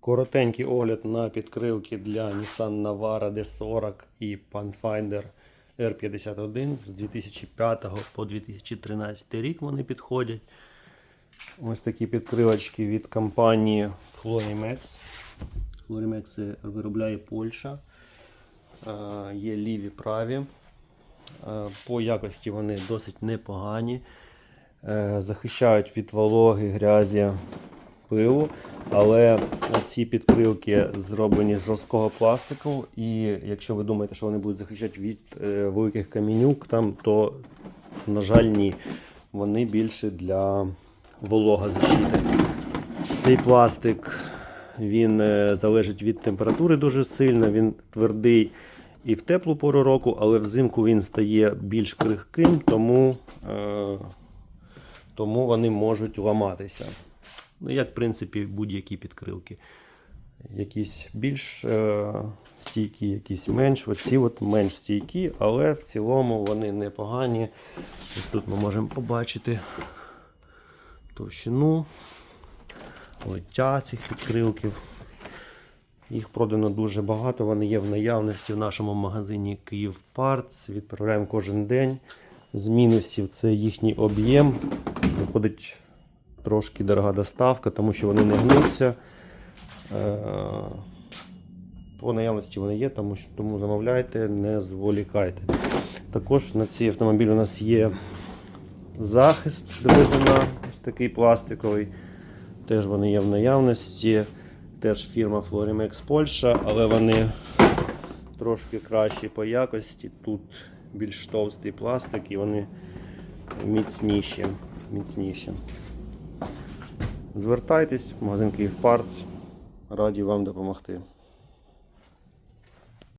Коротенький огляд на підкрилки для Nissan Navara D40 і Pathfinder R51 з 2005 по 2013 рік вони підходять. Ось такі підкрилочки від компанії Florimex. Florimex виробляє Польща. Е, Є ліві праві. Е, По якості вони досить непогані. Е, Захищають від вологи, грязі, пилу. Але ці підкрилки зроблені з жорсткого пластику. І якщо ви думаєте, що вони будуть захищати від е, великих камінюк, там, то, на жаль, ні. Вони більше для вологозащити. Цей пластик він е, залежить від температури дуже сильно, він твердий і в теплу пору року, але взимку він стає більш крихким, тому, е, тому вони можуть ламатися. Ну, як, в принципі, будь-які підкрилки. Якісь більш е, стійкі, якісь менш. Оці от менш стійкі, але в цілому вони непогані. Ось тут ми можемо побачити товщину, лиття цих підкрилків. Їх продано дуже багато. Вони є в наявності в нашому магазині Київ Парц. Відправляємо кожен день. З мінусів це їхній об'єм. Виходить трошки дорога доставка, тому що вони не гнуться. Е, По наявності вони є, тому, що, тому замовляйте, не зволікайте. Також на цій автомобілі у нас є захист двигуна, ось такий пластиковий. Теж вони є в наявності. Теж фірма Florimex Польща, але вони трошки кращі по якості. Тут більш товстий пластик і вони міцніші. міцніші. Звертайтесь, магазин Київ Парц. Раді вам допомогти.